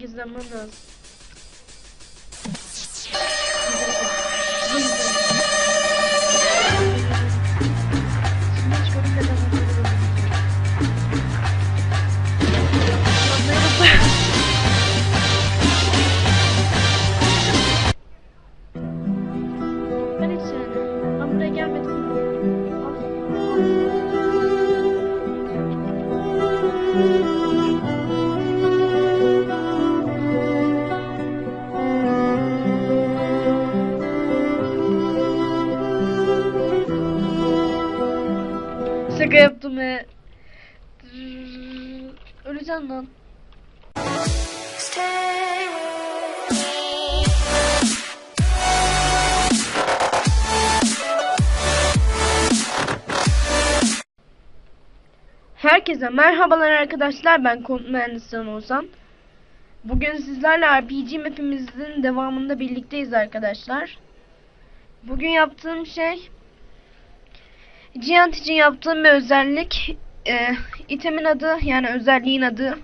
gizlenmem lazım. Lan. Herkese merhabalar arkadaşlar ben Kont Mühendisinden Ozan. Bugün sizlerle RPG mapimizin devamında birlikteyiz arkadaşlar. Bugün yaptığım şey Giant için yaptığım bir özellik e, itemin adı yani özelliğin adı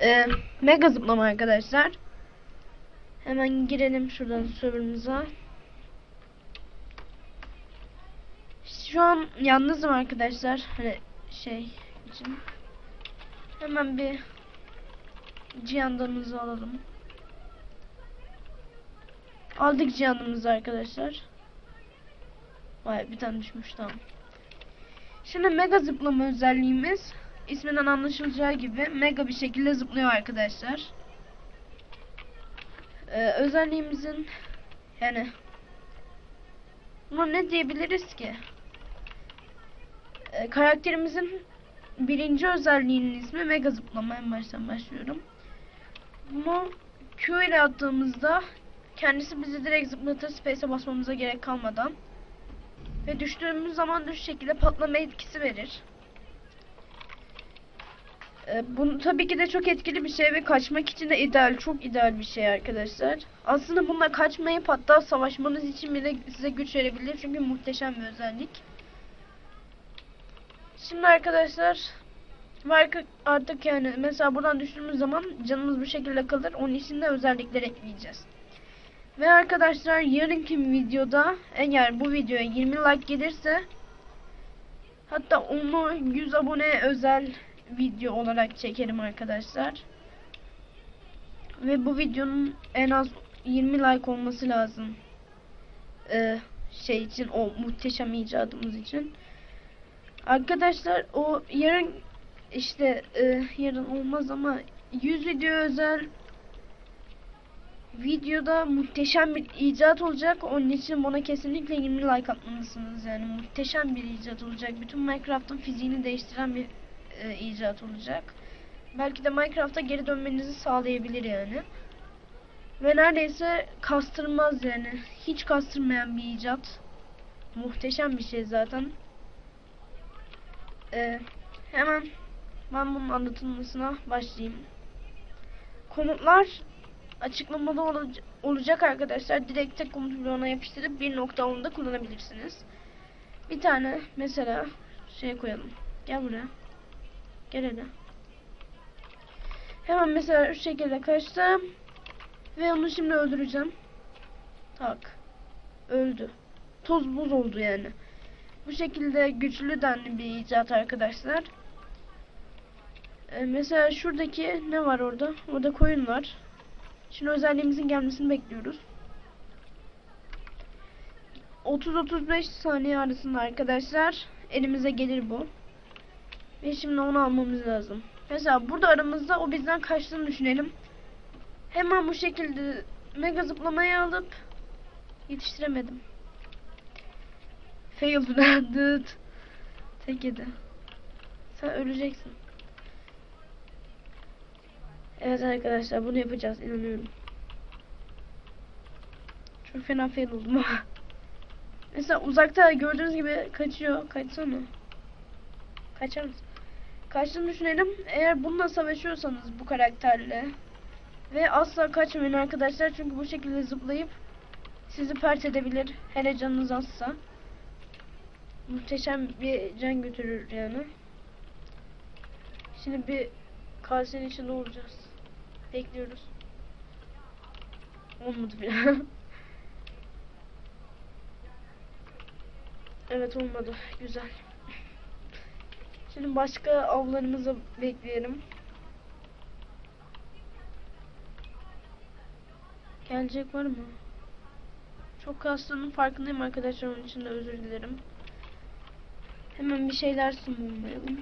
e, mega zıplama arkadaşlar. Hemen girelim şuradan server'ımıza. Şu an yalnızım arkadaşlar. Hani şey için. Hemen bir cihandanımızı alalım. Aldık cihanımızı arkadaşlar. Vay bir tane düşmüş tamam. Şimdi mega zıplama özelliğimiz isminden anlaşılacağı gibi mega bir şekilde zıplıyor arkadaşlar. Ee, özelliğimizin yani buna ne diyebiliriz ki? Ee, karakterimizin birinci özelliğinin ismi mega zıplama en baştan başlıyorum. Bunu Q ile attığımızda kendisi bizi direkt zıplatır space'e basmamıza gerek kalmadan. Ve düştüğümüz zaman düş şekilde patlama etkisi verir. Ee, bu tabii ki de çok etkili bir şey ve kaçmak için de ideal, çok ideal bir şey arkadaşlar. Aslında bununla kaçmayıp hatta savaşmanız için bile size güç verebilir çünkü muhteşem bir özellik. Şimdi arkadaşlar artık yani mesela buradan düştüğümüz zaman canımız bu şekilde kalır. Onun için de özellikler ekleyeceğiz. Ve arkadaşlar yarınki videoda eğer bu videoya 20 like gelirse hatta onu 100 abone özel video olarak çekerim arkadaşlar. Ve bu videonun en az 20 like olması lazım. Ee, şey için o muhteşem icadımız için. Arkadaşlar o yarın işte e, yarın olmaz ama 100 video özel videoda muhteşem bir icat olacak. Onun için bana kesinlikle 20 like atmalısınız. Yani muhteşem bir icat olacak. Bütün Minecraft'ın fiziğini değiştiren bir e, icat olacak. Belki de Minecraft'a geri dönmenizi sağlayabilir yani. Ve neredeyse kastırmaz yani. Hiç kastırmayan bir icat. Muhteşem bir şey zaten. Ee, hemen ben bunun anlatılmasına başlayayım. Komutlar açıklamada oluc- olacak arkadaşlar. Direkt tek komut bloğuna yapıştırıp 1.10'da kullanabilirsiniz. Bir tane mesela şey koyalım. Gel buraya. Gel hele. Hemen mesela şu şekilde kaçtım. Ve onu şimdi öldüreceğim. Tak. Öldü. Toz buz oldu yani. Bu şekilde güçlü denli bir icat arkadaşlar. Ee, mesela şuradaki ne var orada? Orada koyun var. Şimdi özelliğimizin gelmesini bekliyoruz. 30-35 saniye arasında arkadaşlar elimize gelir bu. Ve şimdi onu almamız lazım. Mesela burada aramızda o bizden kaçtığını düşünelim. Hemen bu şekilde mega zıplamayı alıp yetiştiremedim. Fail dıt. Tek yedi. Sen öleceksin. Evet arkadaşlar bunu yapacağız inanıyorum. Çok fena fail oldum. Mesela uzakta gördüğünüz gibi kaçıyor. Kaçsana. Kaçar mısın? Kaçtığını düşünelim. Eğer bununla savaşıyorsanız bu karakterle ve asla kaçmayın arkadaşlar çünkü bu şekilde zıplayıp sizi pert edebilir. Hele canınız azsa. Muhteşem bir can götürür yani. Şimdi bir kasenin içinde olacağız. Bekliyoruz. Olmadı bile. evet olmadı. Güzel. Şimdi başka avlarımızı bekleyelim. Gelecek var mı? Çok kastığının farkındayım arkadaşlar onun için de özür dilerim. Hemen bir şeyler sunmayalım.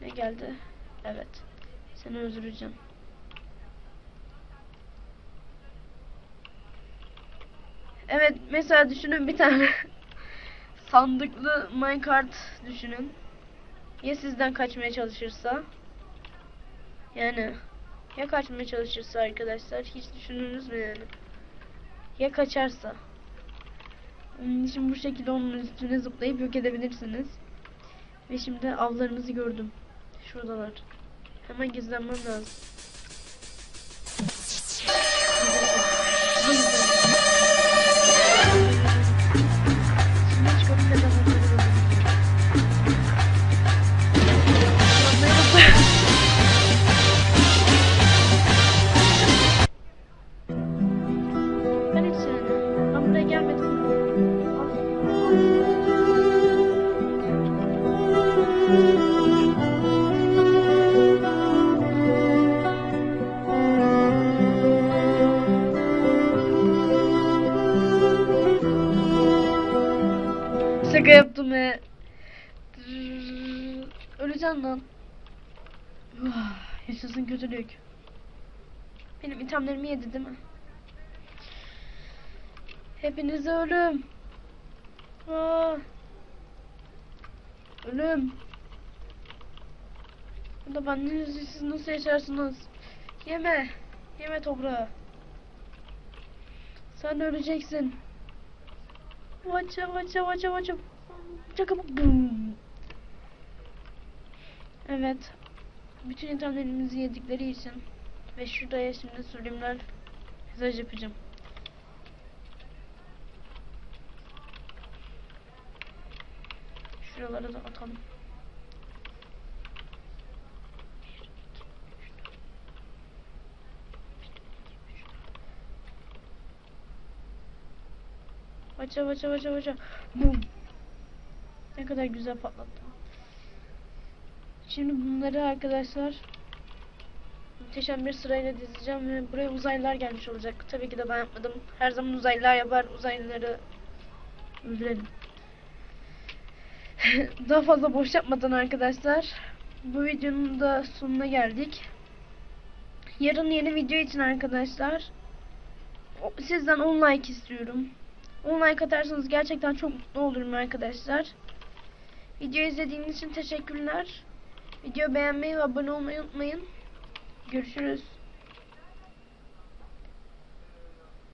Ne geldi? Evet. Seni öldüreceğim. Evet mesela düşünün bir tane sandıklı minecart düşünün. Ya sizden kaçmaya çalışırsa? Yani ya kaçmaya çalışırsa arkadaşlar hiç düşündünüz mü yani? Ya kaçarsa? İçin bu şekilde onun üstüne zıplayıp yok edebilirsiniz. Ve şimdi avlarımızı gördüm. Şuradalar. Hemen gizlenmem lazım. Şaka yaptım he. Öleceğim lan. Ah, Yaşasın kötülük. Benim itemlerimi yedi değil mi? Hepinize ölüm. Aa. Ölüm. Burada benden siz nasıl yaşarsınız? Yeme. Yeme toprağı. Sen öleceksin. Vaça vaça vaça vaça. Çakı bum. Evet. Bütün itemlerimizi yedikleri için ve şuraya şimdi sürümler mesaj yapacağım. Şuralara da atalım. Vaça vaça vaça vaça. Bum. Ne kadar güzel patlattım. Şimdi bunları arkadaşlar muhteşem bir sırayla dizeceğim ve buraya uzaylılar gelmiş olacak. Tabii ki de ben yapmadım. Her zaman uzaylılar yapar. Uzaylıları öldürelim. Daha fazla boş yapmadan arkadaşlar bu videonun da sonuna geldik. Yarın yeni video için arkadaşlar sizden 10 like istiyorum. 10 like atarsanız gerçekten çok mutlu olurum arkadaşlar. Video izlediğiniz için teşekkürler. Video beğenmeyi ve abone olmayı unutmayın. Görüşürüz.